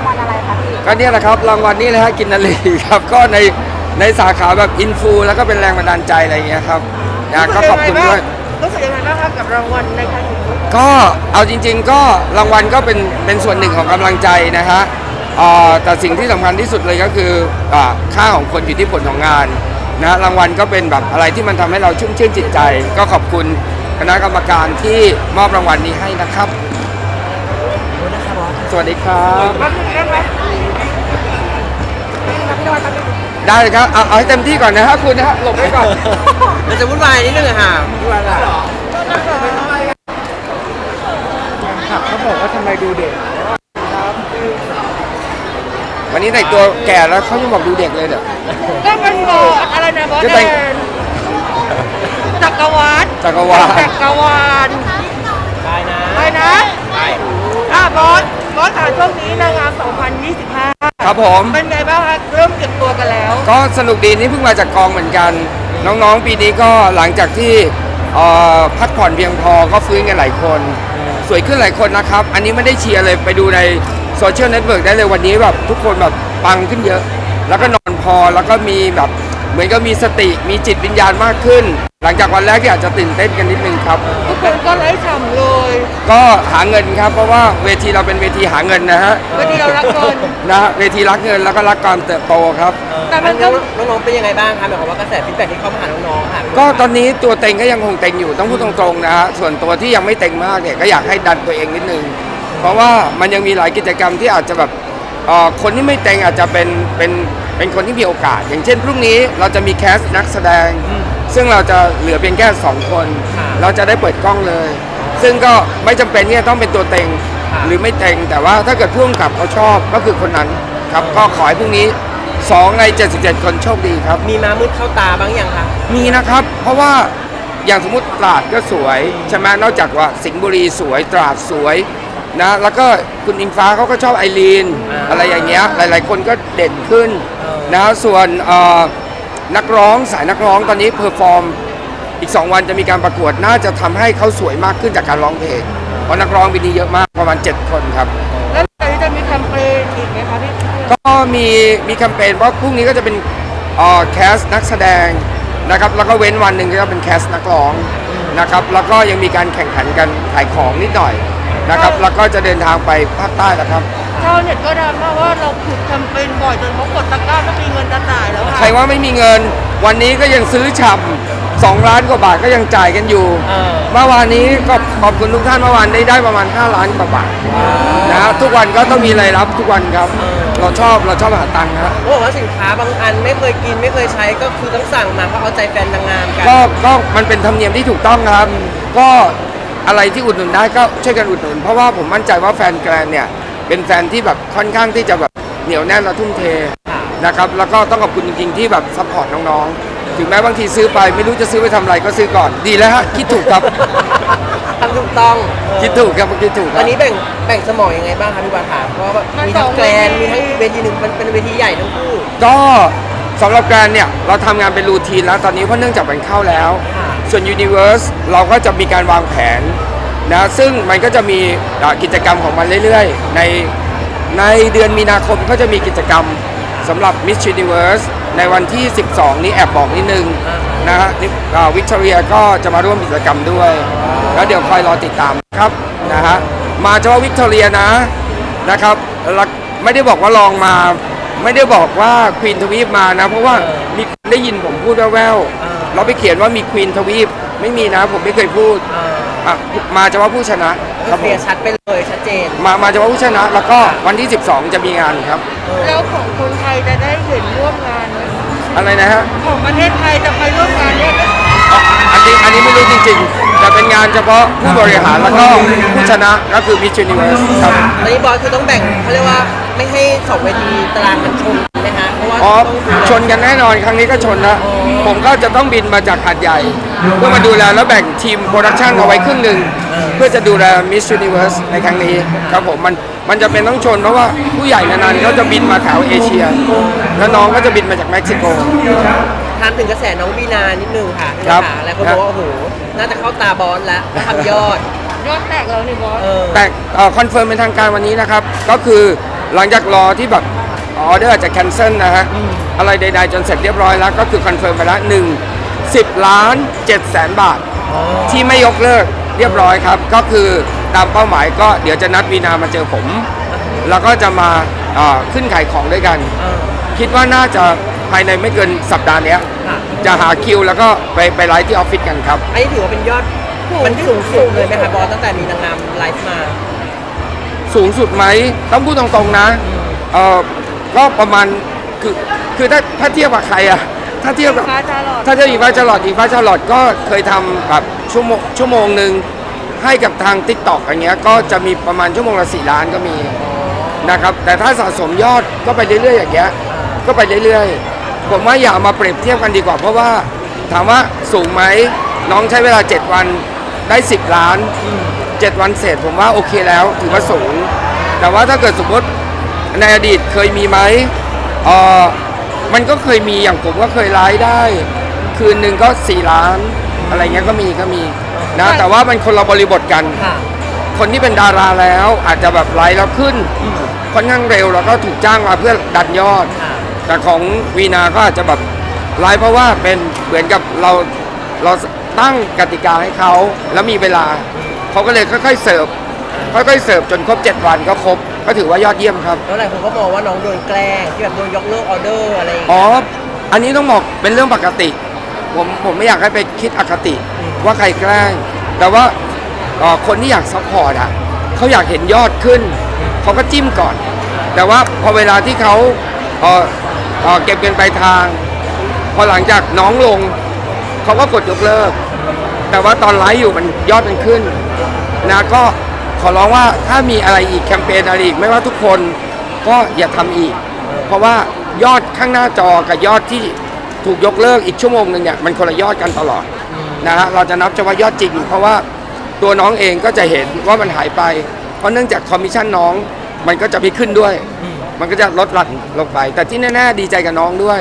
างวัลอะไรคะพี่ก็เนี่ยแหละครับรางวัลนี้เลยฮะกินนาลีครับ ก็ในในสาขาแบบอินฟูแล้วก็เป็นแรงบันดาลใจอะไรอย่างเงี้ยครับนะก็ขอบคุณด้วย รู้สึกยังไงบ้างครับกับรางวัลในครั้งนี้ก็เอาจริง ๆ ก็รางวัลก็เป็นเป็นส่วนหนึ่งของกำลังใจนะฮะเอ่อแต่สิ่งที่สำคัญที่สุดเลยก็คืออ่าค่าของคนอยู่ที่ผลของงานนะรางวัลก็เป็นแบบอะไรที่มันทำให้เราชุ่มชื่นจิตใจ ก็ขอบคุณคณะกรรมการที่มอบรางวัลนี้ให้นะครับ สวัสดีครับ รับได้ไหมได้เลยครับ เอาเอาให้เต็มที่ก่อนนะฮะคุณนะฮะหลบไว้ก่อนมันจะวุ่นวายนิดนึงอะค่ะวุ่นวายละครับเขาบอกว่าทำไมดูเด็ก วันนี้แต่งตัวแก่แล้วเขายังบอกดูเด็กเลยเด้อก็เป็นบอสอะไรนะบอสจะแดแต่งนจักรวาลจักรวาล จักรวาลได้นะไปนะอะบอสบ อสค่ะช่วงนี้นางงาม 2025 ครับผม เป็นไงบ้างคะเริ่มเก็บตัวกันแล้ว ก็สนุกดีนี่เพิ่งมาจากกองเหมือนกัน น้องๆ ปีนี้ก็หลังจากที่เอ่อพักผ่อนเพียงพอก็ฟื้นกันหลายคน สวยขึ้นหลายคนนะครับ อันนี้ไม่ได้เชียร์เลยไปดูในโซเชียลเน็ตเวิร์กได้เลยวันนี้แบบทุกคนแบบปังขึ้นเยอะ แล้วก็นอนพอแล้วก็มีแบบเหมือนก็มีสติมีจิตวิญญาณมากขึ้น หลังจากวันแรกที่อาจจะตื่นเต้นกันนิดนึงครับ ทุกคนก็ไร้ฉ่ำเลย ก็หาเงินครับ เพราะว่าเวทีเราเป็นเวทีหาเงินนะฮะวันนี้เรารักเงินนะฮะเวทีรักเงินแล้วก็รักการเติบโตครับ แต่มันก็ น้องๆเป็นยังไงบ้างคะหมายความว่ากระแสฟีดแบ็กที่เข้ามาหาน้องๆค่ะก็ตอนนี้ตัวเต็งก็ยังคงเต็งอยู่ต้องพูดตรงๆนะฮะส่วนตัวที่ยังไม่เต็งมากเนี่ยก็อยากให้ดันตัวเองนิดนึง เพราะว่ามันยังมีหลายกิจกรรมที่อาจจะแบบเอ่อคนที่ไม่เต็งอาจจะเป็นเป็นเป็นคนที่มีโอกาส อย่างเช่นพรุ่งนี้เราจะมีแคสต์นักแสดง ซึ่งเราจะเหลือเพียงแค่สองคน เราจะได้เปิดกล้องเลย ซึ่งก็ไม่จำเป็นที่จะต้องเป็นตัวเต็งหรือไม่เต็งแต่ว่าถ้าเกิดผู้กำกับเขาชอบก็คือคนนั้นครับก็ขอให้พรุ่งนี้สองใน77 คนโชคดีครับ มีมามืดเข้าตาบ้างยังคะมีนะครับ เพราะว่าอย่างสมมติตราดก็สวยใช่ไหมนอกจากว่าสิงห์บุรีสวยตราดสวยนะแล้วก็คุณอิงฟ้าเขาก็ชอบไอรีนอ่าอะไรอย่างเงี้ยหลาย ๆ คนก็เด่นขึ้นเออนะส่วนเอ่อนักร้องสายนักร้องตอนนี้เพอร์ฟอร์ม อีก 2 วันจะมีการประกวดน่าจะทำให้เขาสวยมากขึ้นจากการร้องเพลงเพราะนักร้องปีนี้เยอะมากประมาณ 7 คนครับ แล้วเดี๋ยวจะมีแคมเปญอีกไหมคะพี่ก็มีมีแคมเปญเพราะพรุ่งนี้ก็จะเป็นเอ่อแคสนักแสดงนะครับแล้วก็เว้นวันหนึ่งก็จะเป็นแคสนักร้องนะครับแล้วก็ยังมีการแข่งขันกันขายของนิดหน่อยนะครับแล้วก็จะเดินทางไปภาคใต้แล้วครับชาวเน็ตก็ดราม่าว่าเราถูกแคมเปญบ่อยจนเขากดตะกร้าไม่มีเงินจะจ่ายแล้วค่ะใครว่าไม่มีเงินวันนี้ก็ยังซื้อฉ่ำ สองล้านกว่าบาทก็ยังจ่ายกันอยู่ เออ เมื่อวานนี้ก็ขอบคุณทุกท่านเมื่อวานได้ได้ประมาณ 5 ล้านกว่าบาทนะฮะทุกวันก็ต้องมีรายรับทุกวันครับ เราชอบเราชอบหาตังค์นะเขาบอกว่าสินค้าบางอันไม่เคยกินไม่เคยใช้ก็คือต้องสั่งมาเพราะเอาใจแฟนนางงามกันก็ก็มันเป็นธรรมเนียมที่ถูกต้องครับ ก็อะไรที่อุดหนุนได้ก็ช่วยกันอุดหนุน เพราะว่าผมมั่นใจว่าแฟนแกรนเนี่ยเป็นแฟนที่แบบค่อนข้างที่จะแบบเหนียวแน่นและทุ่มเท ค่ะ นะครับแล้วก็ต้องขอบคุณจริงๆที่แบบซัพพอร์ตน้องๆ ถึงแม้บางทีซื้อไปไม่รู้จะซื้อไปทำอะไรก็ซื้อก่อน ดีแล้วฮะคิดถูกครับ ทำถูกต้องเออคิดถูกครับคิดถูกคตรัอบ นนี้แบ่งแบ่งสมองยังไงบ้างคะพี่บาถามเพราะว่าแบบมีทั้งแกรนด์มีทั้งเวทีหนึ่งมันเป็นเวทีใหญ่ทั้งคู่ ก็สำหรับแกรนเนี่ย เราทำงานเป็นรูทีนแล้วตอนนี้เพราะเนื่องจากมันเข้าแล้ว ค่ะ ส่วน Universe เราก็จะมีการวางแผนนะซึ่งมันก็จะมีอ่ากิจกรรมของมันเรื่อยๆ ในในเดือนมีนาคมก็จะมีกิจกรรมสำหรับ Miss Universe ในวันที่ 12 นี้แอบบอกนิดนึงนะฮะวิกตอเรียก็จะมาร่วมกิจกรรมด้วย แล้วเดี๋ยวคอยรอติดตามครับนะฮะมาเฉพาะวิกตอเรียนะนะครับแล้วไม่ได้บอกว่าลองมา ไม่ได้บอกว่าควีนทวีปมานะ เพราะว่ามีคนได้ยินผมพูดแว่วๆเราไปเขียนว่ามีควีนทวีปไม่มีนะผมไม่เคยพูด เออ อะมาเฉพาะผู้ชนะคก็รับเคผลียมร์ชัดไปเลยชัดเจน มามาเฉพาะผู้ชนะ แล้วก็วันที่ 12 จะมีงานครับ แล้วของคนไทยจะได้เห็นร่วมงานไหมอะไรนะฮะของประเทศไทยจะไปร่วมงานด้วยไหมอ๋ออันนี้อันนี้ไม่รู้จริงๆ แต่เป็นงานเฉพาะผู้บริหารแล้วก็ผู้ชนะก็คือ Miss Universe ครับ ตอนนี้บอสคือต้องแบ่งเขาเรียกว่าไม่ให้สองเวทีตารางมันชนกันนะฮะเพราะ ว่าอ๋อต้องดูแลชนกันแน่นอนครั้งนี้ก็ชนนะ ผมก็จะต้องบินมาจากหาดใหญ่ เพื่อมาดูแลแล้วแบ่งทีมโปรดักชันเอาไว้ครึ่งหนึ่งเพื่อจะดูแล Miss Universe ในครั้งนี้ครับผมมันมันจะเป็นต้องชนเพราะว่าผู้ใหญ่นานๆเขาจะบินมาแถวเอเชีย แล้วน้องก็จะบินมาจากเม็กซิโก ถามถึงกระแสน้องวีนานิดนึงค่ะครับหลายคนบอกว่าโอ้โหน่าจะเข้าตาบอสแล้วก็ทำยอด ยอดแตกแล้วนี่บอส เออ แต่คอนเฟิร์มเป็นทางการวันนี้นะครับ ก็คือหลังจากรอที่แบบ ออเดอร์อาจจะแคนเซิลนะฮะ อะไรใด ๆ จนเสร็จเรียบร้อยแล้ว ก็คือคอนเฟิร์มไปแล้วหนึ่งสิบล้านเจ็ดแสนบาท ที่ไม่ยกเลิกเรียบร้อยครับ ก็คือตามเป้าหมายก็เดี๋ยวจะนัดวีนามาเจอผม แล้วก็จะมาเอ่อขึ้นขายของด้วยกันเออคิดว่าน่าจะภายในไม่เกินสัปดาห์เนี้ยค่ะจะหาคิวแล้วก็ไปไปไลฟ์ที่ออฟฟิศกันครับอันนี้ถือว่าเป็นยอดมันสูงสุดเลยไหมคะบอสตั้งแต่มีนางงามไลฟ์มา สูงสุดไหมต้องพูดตรงๆนะเออ ก็ประมาณคือคือถ้าถ้าเทียบกับใครอะถ้าเทียบกับ ฟ้าชาลอด ถ้าเทียบอีฟ้าชาลอดอีฟ้าชาลอดก็เคยทำแบบชั่วโมงชั่วโมงหนึ่งให้กับทาง t ิ k t o k อย่างเงี้ยก็จะมีประมาณชั่วโมงละสี่ล้านก็มีนะครับแต่ถ้าสะสมยอดก็ไปเรื่อยๆอย่างเงี้ยก็ไปเรื่อยๆ ผมว่าอย่าเอามาเปรียบเทียบกันดีกว่า เพราะว่าถามว่าสูงไหมน้องใช้เวลา 7 วันได้ 10 ล้าน 7 วันเสร็จผมว่าโอเคแล้วถือว่าสูง แต่ว่าถ้าเกิดสมมติ ในอดีตเคยมีไหมเออมันก็เคยมีอย่างผมก็เคยไลฟ์ได้ คืนหนึ่งก็4ล้าน อะไรเงี้ยก็มีก็มีนะแต่ว่ามันคนละบริบทกัน ค่ะ คนที่เป็นดาราแล้วอาจจะแบบไลฟ์แล้วขึ้นค่อนข้างเร็วแล้วก็ถูกจ้างมาเพื่อดันยอด ค่ะ แต่ของวีนาก็อาจจะแบบไลฟ์เพราะว่าเป็นเหมือนกับเราเราตั้งกติกาให้เขาแล้วมีเวลาเขาก็เลยค่อยๆเสิร์ฟค่อยๆเสิร์ฟจนครบ 7 วันก็ครบ ก็ถือว่ายอดเยี่ยมครับ แล้วหลายคนก็มองว่าน้องโดนแกล้งที่แบบโดนยกเลิกออเดอร์อะไรอย่างอ๋เงี้อยอันนี้ต้องบอกเป็นเรื่องปกติ ผมผมไม่อยากให้ไปคิดอคติว่าใครแกล้ง แต่ว่าเอ่อคนที่อยากซัพพอร์ตอะเขาอยากเห็นยอดขึ้น เขาก็จิ้มก่อน แต่ว่าพอเวลาที่เขาเอ่อเอ่อเก็บเงินปลายทาง พอหลังจากน้องลง เขาก็กดยกเลิก แต่ว่าตอนไลฟ์อยู่มันยอดมันขึ้นนะก็ ขอร้องว่าถ้ามีอะไรอีกแคมเปญอะไรอีกไม่ว่าทุกคนก็อย่าทำอีก เพราะว่ายอดข้างหน้าจอกับยอดที่ถูกยกเลิกอีกชั่วโมงหนึ่งเนี่ยมันคนละยอดกันตลอดนะฮะเราจะนับเฉพาะยอดจริง เพราะว่าตัวน้องเองก็จะเห็นว่ามันหายไป เพราะเนื่องจากคอมมิชชั่นน้องมันก็จะไม่ขึ้นด้วย มันก็จะลดหลั่นลงไป แต่ที่แน่ๆดีใจกับน้องด้วย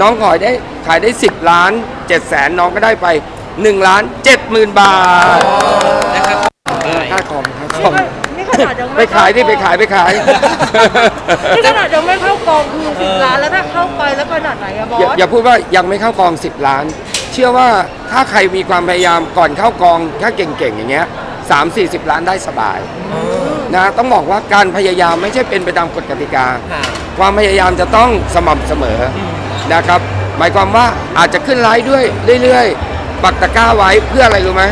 น้องขายได้ขายได้ 10 ล้าน7แสนน้องก็ได้ไป1ล้าน7หมื่นบาทนะครับ ค่าคอมค่าคอมนี่ขนาดยังไปขายดิไปขายไปขาย นี่ขนาดยังไม่เข้ากองคือสิบล้านแล้วถ้าเข้าไปแล้วขนาดไหนอะบออย่าส อย่าพูดว่ายังไม่เข้ากอง 10 ล้าน เชื่อว่าถ้าใครมีความพยายามก่อนเข้ากองถ้าเก่งๆอย่างเงี้ยสามสี่สิบล้านได้สบายนะต้องบอกว่าการพยายามไม่ใช่เป็นไปตามกฎกติกา ค่ะ ความพยายามจะต้องสม่ำเสมออนะครับ หมายความว่าอาจจะขึ้นไลฟ์ด้วยเรื่อยๆ ปักตะกร้าไว้เพื่ออะไรรู้ไหม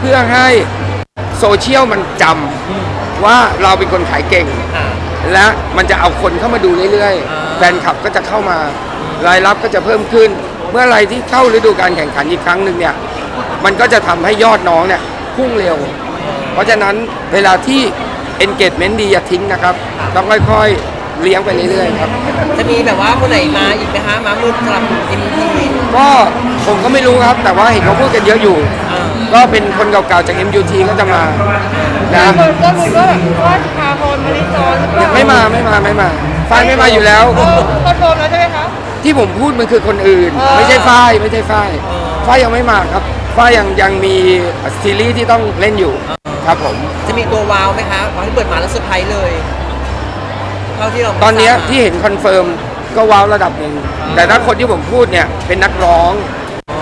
เพื่อให้ โซเชียลมันจำว่าเราเป็นคนขายเก่งค่ะและมันจะเอาคนเข้ามาดูเรื่อยอ่า ๆ แฟนคลับก็จะเข้ามารายรับก็จะเพิ่มขึ้น เมื่อไรที่เข้าฤดูการแข่งขันอีกครั้งหนึ่งเนี่ย มันก็จะทำให้ยอดน้องเนี่ยพุ่งเร็ว เพราะฉะนั้นเวลาที่ engagement ดีอย่าทิ้งนะครับ ต้องค่อยๆเลี้ยงไปเรื่อยๆครับ จะมีแบบว่าคนไหนมาอีกไหมคะมามือสำหรับ MT ก็ผมก็ไม่รู้ครับ แต่ว่าเห็นเขาพูดกันเยอะอยู่เออ ก็เป็นคนเก่าๆจาก MUT ก็จะมานะ คนก็รู้ว่าแบบว่าสุภาพรมาริซอนหรือเปล่าไม่มาไม่มาไม่มาฝ้ายไม่มาอยู่แล้ว เออคอนโทรลแล้วใช่ไหมคะ ที่ผมพูดมันคือคนอื่น เออ ไม่ใช่ฝ้ายไม่ใช่ฝ้ายเออฝ้ายยังไม่มาครับฝ้ายยังยังมีซีรีส์ที่ต้องเล่นอยู่ครับผม จะมีตัวว้าวไหมคะว้าวที่เปิดมาแล้วเซอร์ไพรส์เลย เท่าที่เราตอนเนี้ยทราบมาที่เห็นคอนเฟิร์มก็ว้าวระดับหนึ่งแต่ถ้าคนที่ผมพูดเนี่ยเป็นนักร้อง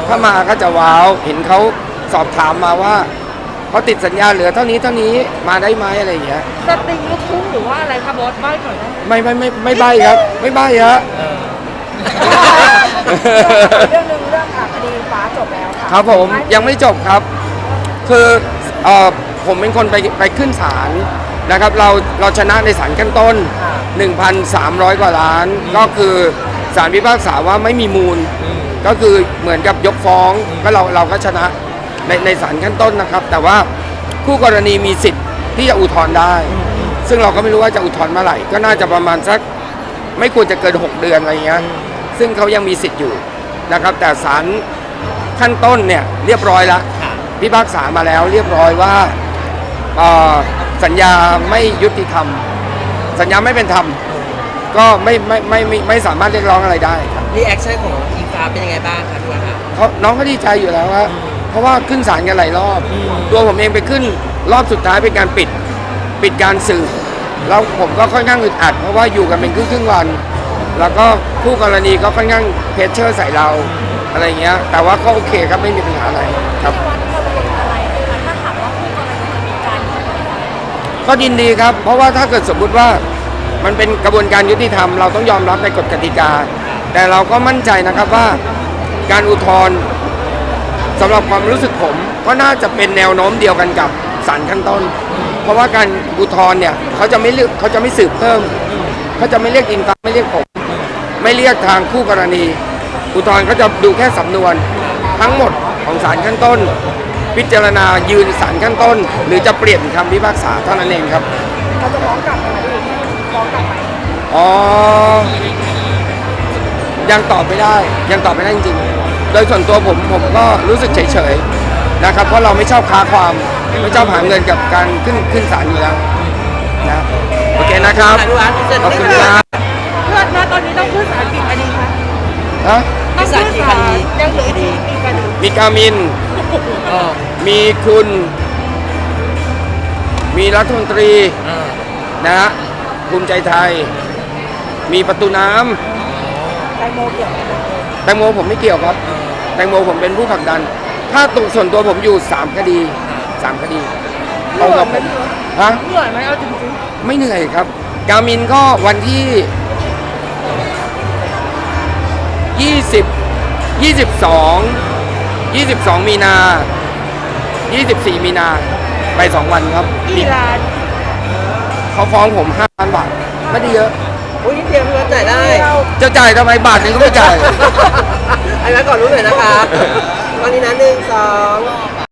ถ้ามาก็จะว้าว เห็นเขา สอบถามมาว่าเขาติดสัญญาเหลือเท่านี้เท่านี้มาได้ไหมอะไรอย่างเงี้ย สตริงลูกทุ่งหรือว่าอะไรคะบอสบ้านก่อนนะไม่ไม่ไม่ไม่ใบครับ ไม่ใบฮะเออเรื่องหนึ่งเรื่องอะคดีฟ้าจบแล้วค่ะครับผมยังไม่จบครับ คือเอ่อผมเป็นคนไปไปขึ้นศาลนะครับ เราเราชนะในศาลขั้นต้น 1,300 กว่าล้าน ก็คือศาลพิพากษาว่าไม่มีมูล ก็คือเหมือนกับยกฟ้องก็เราเราก็ชนะ ในในศาลขั้นต้นนะครับ แต่ว่าคู่กรณีมีสิทธิ์ที่จะอุทธรณ์ได้ ซึ่งเราก็ไม่รู้ว่าจะอุทธรณ์เมื่อไหร่ ก็น่าจะประมาณสักไม่ควรจะเกิน 6 เดือนอะไรเงี้ยซึ่งเขายังมีสิทธิ์อยู่นะครับ แต่ศาลขั้นต้นเนี่ยเรียบร้อยแล้วค่ะพิพากษามาแล้วเรียบร้อยว่าเอ่อสัญญาไม่ยุติธรรม สัญญาไม่เป็นธรรม ก็ไม่ไม่ไม่ไม่ไม่สามารถเรียกร้องอะไรได้ครับรีแอคชั่นของอิงฟ้าเป็นยังไงบ้างคะทุกคนคะเขาน้องก็ดีใจอยู่แล้วครับเพ ราะว่าขึ้นศาลกันหลายรอบ ตัวผมเองไปขึ้นรอบสุดท้ายเป็นการปิดปิดการสืบแล้วผมก็ค่อนข้างอึดอัด เพราะว่าอยู่กันเป็นครึ่งครึ่งๆวัน แล้วก็คู่กรณีก็ค่อนข้างเพชเชอร์ใส่เราอะไรเงี้ย แต่ว่าก็โอเคครับไม่มีปัญหาอะไรครับ ก็ยินดีครับ เพราะว่าถ้าเกิดสมมุติว่ามันเป็นกระบวนการยุติธรรมเราต้องยอมรับในกฎกติกา แต่เราก็มั่นใจนะครับว่าการอุทธรณ์ สำหรับความรู้สึกผมก็น่าจะเป็นแนวโน้มเดียวกันกับศาลขั้นต้น เพราะว่าการอุทธรณ์เนี่ยเขาจะไม่เลือกเขาจะไม่สืบเพิ่มเขาจะไม่เรียกอิงฟ้าไม่เรียกผม ไม่เรียกทางคู่กรณี อุทธรณ์เขาจะดูแค่สำนวน ทั้งหมดของศาลขั้นต้น พิจารณายืนศาลขั้นต้น หรือจะเปลี่ยนคำพิพากษาเท่านั้นเองครับเราจะฟ้องกลับไหมคะพี่ฟ้องกลับไหมอ๋อยังตอบไม่ได้ยังตอบไม่ได้จริงๆ โดยส่วนตัวผมผมก็รู้สึกเฉยๆนะครับ เพราะเราไม่ชอบค้าความไม่ชอบหาเงินกับการขึ้นขึ้นศาลอยู่แล้วนะโอเคนะครับพี่วัดเสร็จขอบคุณครับเพื่อนนะตอนนี้ต้องขึ้นศาลกี่คดีคะฮะต้องขึ้นศาลยังเหลืออีกกี่คดีมีกามินเออมีคุณ มีรัฐมนตรีเออนะฮะภูมิใจไทย มีประตูน้ำแตงโมเกี่ยวไหม แตงโมผมไม่เกี่ยวครับ แตงโมผมเป็นผู้ผลักดัน ถ้าตรงส่วนตัวผมอยู่ 3 คดี 3 คดีเหนื่อยไหมพี่ฮะเหนื่อยไหมเอาจริงไม่เหนื่อยครับ กามินก็วันที่ 20 22 22 มีนา 24 มีนาไป 2 วันครับๆกี่ล้านเขาฟ้องผม5ล้านบาทไม่ได้เยอะอุ้ยนิดเดียวพี่วัดจ่ายได้เดียว จะจ่ายทำไมบาทหนึงก็ไม่จ่ายไอ้วัดก่อนรู้หน่อยนะคะ ตอนนี้นะหนึ่งสอง